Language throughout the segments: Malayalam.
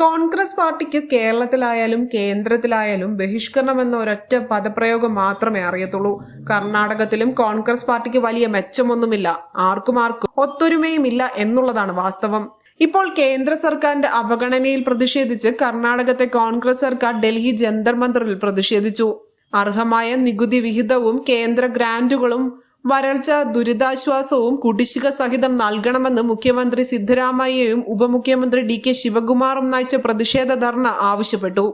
കോൺഗ്രസ് പാർട്ടിക്ക് കേരളത്തിലായാലും കേന്ദ്രത്തിലായാലും ബഹിഷ്കരണം എന്ന ഒരൊറ്റ പദപ്രയോഗം മാത്രമേ അറിയത്തുള്ളൂ. കർണാടകത്തിലും കോൺഗ്രസ് പാർട്ടിക്ക് വലിയ മെച്ചമൊന്നുമില്ല. ആർക്കും ആർക്കും ഒത്തൊരുമയും ഇല്ല എന്നുള്ളതാണ് വാസ്തവം. ഇപ്പോൾ കേന്ദ്ര സർക്കാരിന്റെ അവഗണനയിൽ പ്രതിഷേധിച്ച് കർണാടകത്തെ കോൺഗ്രസ് സർക്കാർ ഡൽഹി ജന്തർ മന്ദറിൽ പ്രതിഷേധിച്ചു. അർഹമായ നികുതി വിഹിതവും കേന്ദ്ര ഗ്രാന്റുകളും വരൾച്ച ദുരിതാശ്വാസവും കുടിശ്ശിക സഹിതം നൽകണമെന്ന് മുഖ്യമന്ത്രി സിദ്ധരാമയ്യയും ഉപമുഖ്യമന്ത്രി ഡി കെ ശിവകുമാറും നയിച്ച പ്രതിഷേധ ധർണ ആവശ്യപ്പെട്ടു.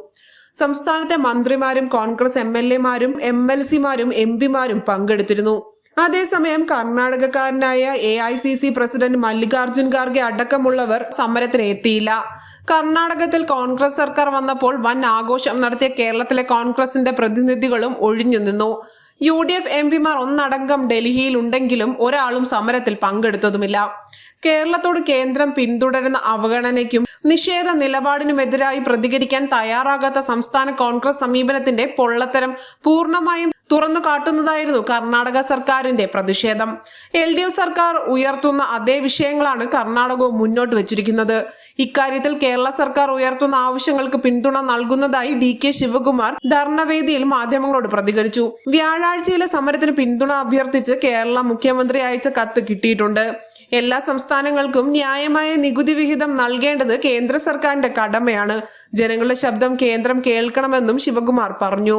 സംസ്ഥാനത്തെ മന്ത്രിമാരും കോൺഗ്രസ് എം എൽ എമാരും എം എൽ സിമാരും എം പിമാരും പങ്കെടുത്തിരുന്നു. അതേസമയം കർണാടകക്കാരനായ A I C C president Mallikarjun Kharge അടക്കമുള്ളവർ സമരത്തിന് എത്തിയില്ല കർണാടകത്തിൽ കോൺഗ്രസ് സർക്കാർ വന്നപ്പോൾ വൻ ആഘോഷം നടത്തിയ കേരളത്തിലെ കോൺഗ്രസിന്റെ പ്രതിനിധികളും ഒഴിഞ്ഞു നിന്നു യു ഡി എഫ് എം പിമാർ ഒന്നടങ്കം ഡൽഹിയിൽ ഉണ്ടെങ്കിലും ഒരാളും സമരത്തിൽ പങ്കെടുത്തതുമില്ല. കേരളത്തോട് കേന്ദ്രം പിന്തുടരുന്ന അവഗണനയ്ക്കും നിഷേധ നിലപാടിനുമെതിരായി പ്രതികരിക്കാൻ തയ്യാറാകാത്ത സംസ്ഥാന കോൺഗ്രസ് സമീപനത്തിന്റെ പൊള്ളത്തരം പൂർണമായും തുറന്നു കാട്ടുന്നതായിരുന്നു കർണാടക സർക്കാരിന്റെ പ്രതിഷേധം. എൽ ഡി എഫ് സർക്കാർ ഉയർത്തുന്ന അതേ വിഷയങ്ങളാണ് കർണാടകവും മുന്നോട്ട് വെച്ചിരിക്കുന്നത്. ഇക്കാര്യത്തിൽ കേരള സർക്കാർ ഉയർത്തുന്ന ആവശ്യങ്ങൾക്ക് പിന്തുണ നൽകുന്നതായി ഡി കെ ശിവകുമാർ ധർണവേദിയിൽ മാധ്യമങ്ങളോട് പ്രതികരിച്ചു. വ്യാഴാഴ്ചയിലെ സമരത്തിന് പിന്തുണ അഭ്യർത്ഥിച്ച് കേരള മുഖ്യമന്ത്രി അയച്ച കത്ത് കിട്ടിയിട്ടുണ്ട്. എല്ലാ സംസ്ഥാനങ്ങൾക്കും ന്യായമായ നികുതി വിഹിതം നൽകേണ്ടത് കേന്ദ്ര സർക്കാരിന്റെ കടമയാണ്. ജനങ്ങളുടെ ശബ്ദം കേന്ദ്രം കേൾക്കണമെന്നും ശിവകുമാർ പറഞ്ഞു.